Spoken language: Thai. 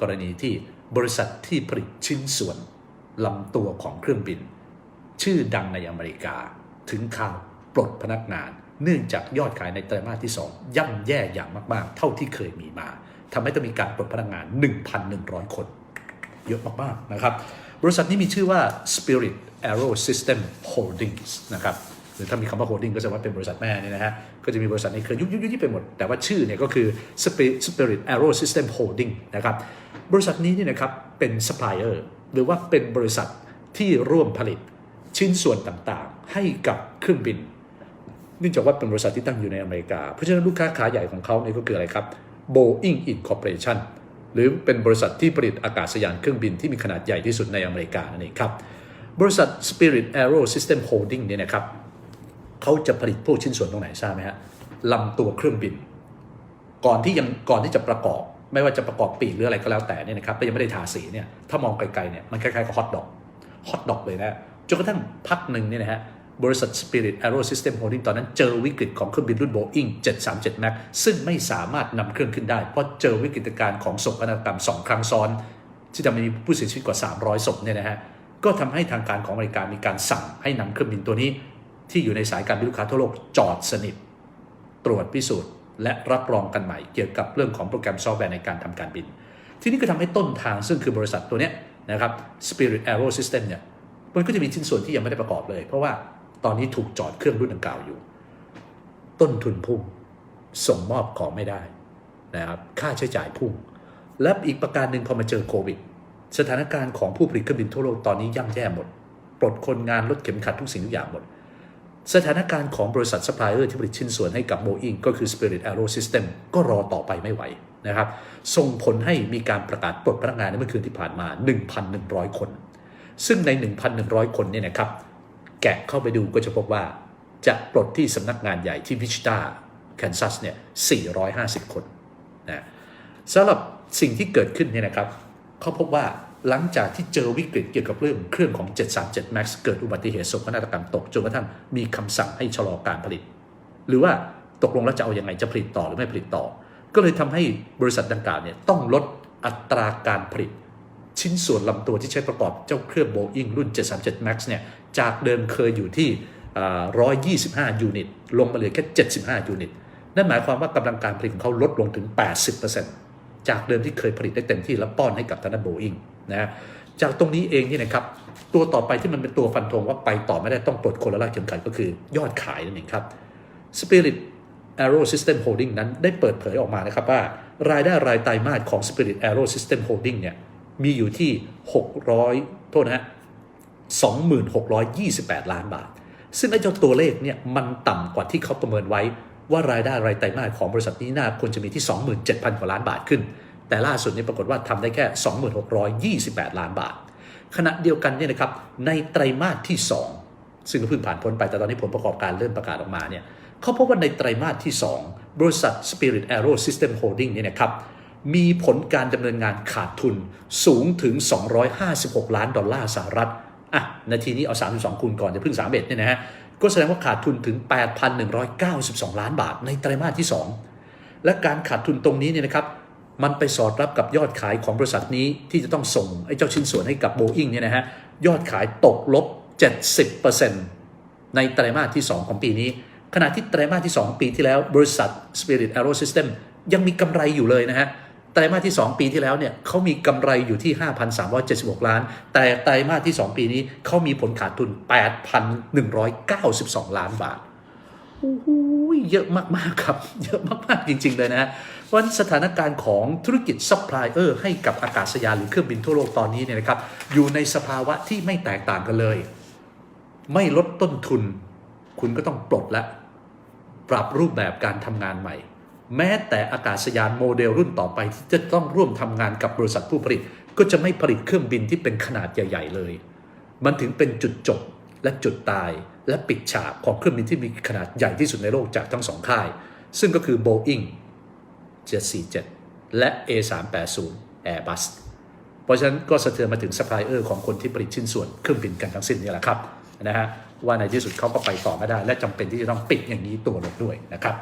กรณีที่บริษัทที่ผลิตชิ้นส่วนลำตัวของเครื่องบิน ชื่อดังในอเมริกา ถึงข่าวปลดพนักงาน เนื่องจากยอดขายในไตรมาสที่ 2 ย่ำแย่อย่างมาก ๆ เท่าที่เคยมีมาทำให้ต้องมีการปลดพนักงาน 1,100 คน เยอะมาก ๆ นะครับ บริษัทนี้มีชื่อว่า Spirit Aero System Holdings นะครับหรือถ้ามีคำว่า holding ก็จะว่าเป็นบริษัทแม่นี่นะฮะ ก็จะมีบริษัทในเครือยุบยุบยุบยิบไปหมด แต่ว่าชื่อเนี่ยก็คือ Spirit Spirit Aero System Holding นะครับ บริษัทนี้เนี่ยนะครับเป็น supplier หรือว่าเป็นบริษัทที่ร่วมผลิตชิ้นส่วนต่างๆ ให้กับเครื่องบินเนื่องจากว่าเป็นบริษัทที่ตั้งอยู่ในอเมริกา เพราะฉะนั้นลูกค้าขาใหญ่ของเขาเนี่ยก็คืออะไรครับ Boeing Incorporation หรือเป็นบริษัทที่ผลิตอากาศยานเครื่องบินที่มีขนาดใหญ่ที่สุดในอเมริกานั่นเองครับ บริษัท Spirit Aero System Holding เนี่ยนะครับเขาจะผลิตพวกชิ้นส่วนตรงไหนทราบไหมฮะลำตัวเครื่องบิน ก่อนที่ยังก่อนที่จะประกอบ ไม่ว่าจะประกอบปีกหรืออะไรก็แล้วแต่เนี่ยนะครับแต่ยังไม่ได้ทาสีเนี่ยถ้ามองไกลๆเนี่ยมันคล้ายๆกับฮอทดอกฮอทดอกเลยนะจนกระทั่งพักหนึ่งเนี่ยนะฮะบริษัท Spirit Aero System Holding ตอนนั้นเจอวิกฤตของเครื่องบินรุ่น Boeing 737 MAX ซึ่งไม่สามารถนำเครื่องขึ้นได้ เพราะเจอวิกฤตการณ์ของโศกนาฏกรรม 2 ครั้งซ้อน ที่ทำให้มีผู้เสียชีวิตกว่า 300 ศพเนี่ยนะฮะก็ทำให้ทางการของอเมริกามีการสั่งให้นำเครื่องบินตัวนี้ ที่อยู่ในสายการบินลูกค้าทั่วโลกจอดสนิท ตรวจพิสูจน์ และรับรองกันใหม่ เกี่ยวกับเรื่องของโปรแกรมซอฟต์แวร์ในการทำการบิน ทีนี้ก็ทำให้ต้นทางซึ่งคือบริษัทตัวเนี้ยนะครับ Spirit Aero System เนี่ยมันก็จะมีชิ้นส่วนที่ยังไม่ได้ประกอบเลย เพราะว่าตอนนี้ถูกจอดเครื่องรุ่นดังกล่าวอยู่ ต้นทุนพุ่งส่งมอบของไม่ได้นะครับค่าใช้จ่ายพุ่ง และอีกประการหนึ่งพอมาเจอโควิด สถานการณ์ของผู้ผลิตเครื่องบินทั่วโลกตอนนี้ย่ำแย่หมด ปลดคนงานลดเข็มขัดทุกสิ่งทุกอย่างหมด สถานการณ์ของบริษัทซัพพลายเออร์ที่ผลิตชิ้นส่วนให้กับ Boeing ก็คือ Spirit Aero System ก็รอต่อไปไม่ไหวนะครับ ส่งผลให้มีการประกาศปลดพนักงานในเมื่อคืนที่ผ่านมา 1,100 คน ซึ่งใน 1,100 คนเนี่ยนะครับ แกะเข้าไปดูก็จะพบว่า จะปลดที่สำนักงานใหญ่ที่วิชิตาแคนซัสเนี่ย 450 คนนะสำหรับสิ่งที่เกิดขึ้นเนี่ยนะครับเขาพบว่า หลังจากที่เจอวิกฤตเกี่ยวกับเรื่องเครื่องของ 737 MAX เกิดอุบัติเหตุโศกนาฏกรรมตกจนกระทั่งมีคำสั่งให้ชะลอการผลิต หรือว่าตกลงแล้วจะเอาอยัางไงจะผลิตต่อหรือไม่ผลิตต่อ ก็เลยทำให้บริษัทดังกล่าวเนี่ยต้องลดอัตราการผลิต ชิ้นส่วนลำตัวที่ใช้ประกอบเจ้าเครื่อง Boeing รุ่น 737 MAX เนี่ยจากเดิมเคยอยู่ที่อ่า125 ยูนิต ลงมาเหลือแค่ 75 ยูนิต นั่นหมายความว่ากำลังการผลิตของเขาลดลงถึง 80%จากเดิมที่เคยผลิตได้เต็มที่แล้วป้อนให้กับทางด้าน Boeing ฮะจากตรงนี้เองนี่นะครับตัวต่อไปที่มันเป็นตัวฟันธงว่าไปต่อไม่ได้ต้องปลดคนละลากเข็มขัดก็คือยอดขายนั่นเองครับ Spirit Aero System Holding นั้นได้เปิดเผยออกมานะครับว่ารายได้รายไตรมาสของ Spirit Aero System Holding เนี่ยมีอยู่ที่ 600 โทษนะฮะ 2628 ล้านบาท ซึ่งไอ้เจ้าตัวเลขเนี่ยมันต่ำกว่าที่เขาประเมินไว้ว่ารายได้รายไตรมาสของบริษัทนี้น่าควรจะมีที่ 27,000 กว่าล้านบาทขึ้น แต่ล่าสุดนี้ปรากฏว่าทำได้แค่ 2628 ล้านบาท ขณะเดียวกันเนี่ยนะครับในไตรมาสที่ 2 ซึ่งก็เพิ่งผ่านพ้นไปแต่ตอนนี้ผลประกอบการเริ่มประกาศออกมาเนี่ยเขาพบว่าในไตรมาสที่ 2 บริษัท Spirit Aero System Holding เนี่ยนะครับมีผลการดำเนินงานขาดทุนสูงถึง 256 ล้านดอลลาร์สหรัฐอะนาทีนี้เอา 32 คูณก่อนจะเพิ่ง 3 เอ็ดเนี่ยนะฮะก็แสดงว่าขาดทุนถึง 8,192 ล้านบาทในไตรมาสที่ 2 และการขาดทุนตรงนี้เนี่ยนะครับ มันไปสอดรับกับยอดขายของบริษัทนี้ที่จะต้องส่งไอ้เจ้าชิ้นส่วนให้กับ Boeing เนี่ยนะฮะยอดขายตกลบ 70%ในไตรมาสที่ 2 ของปีนี้ ขณะที่ไตรมาสที่ 2 ปีที่แล้ว บริษัท Spirit Aero System ยังมีกำไรอยู่เลยนะฮะไตรมาสที่ 2 ปีที่แล้วเนี่ยเขามีกำไรอยู่ที่ 5,376 ล้าน แต่ไตรมาสที่ 2 ปีนี้เขามีผลขาดทุน 8,192 ล้านบาทโอ้โหเยอะมากๆครับ เยอะมากๆจริง ๆ เลยนะ ฮะวันสถานการณ์ของธุรกิจซัพพลายเออร์ให้กับอากาศยานหรือเครื่องบินทั่วโลกตอนนี้เนี่ยนะครับอยู่ในสภาวะที่ไม่แตกต่างกันเลย ไม่ลดต้นทุน คุณก็ต้องปลดและ ปรับรูปแบบการทำงานใหม่ แม้แต่อากาศยานโมเดลรุ่นต่อไปที่จะต้องร่วมทำงานกับบริษัทผู้ผลิต ก็จะไม่ผลิตเครื่องบินที่เป็นขนาดใหญ่ ๆ เลย มันถึงเป็นจุดจบและจุดตายและปิดฉากของเครื่องบินที่มีขนาดใหญ่ที่สุดในโลกจากทั้งสองค่าย ซึ่งก็คือ Boeing 747 และ A380 Airbus เพราะฉะนั้นก็สะเทือนมาถึงซัพพลายเออร์ของคนที่ผลิตชิ้นส่วนเครื่องบินกันทั้งสิ้นนี่แหละครับนะฮะว่าในที่สุดเขาก็ไปต่อไม่ได้ และจำเป็นที่จะต้องปิดอย่างนี้ตัวลงด้วยนะครับ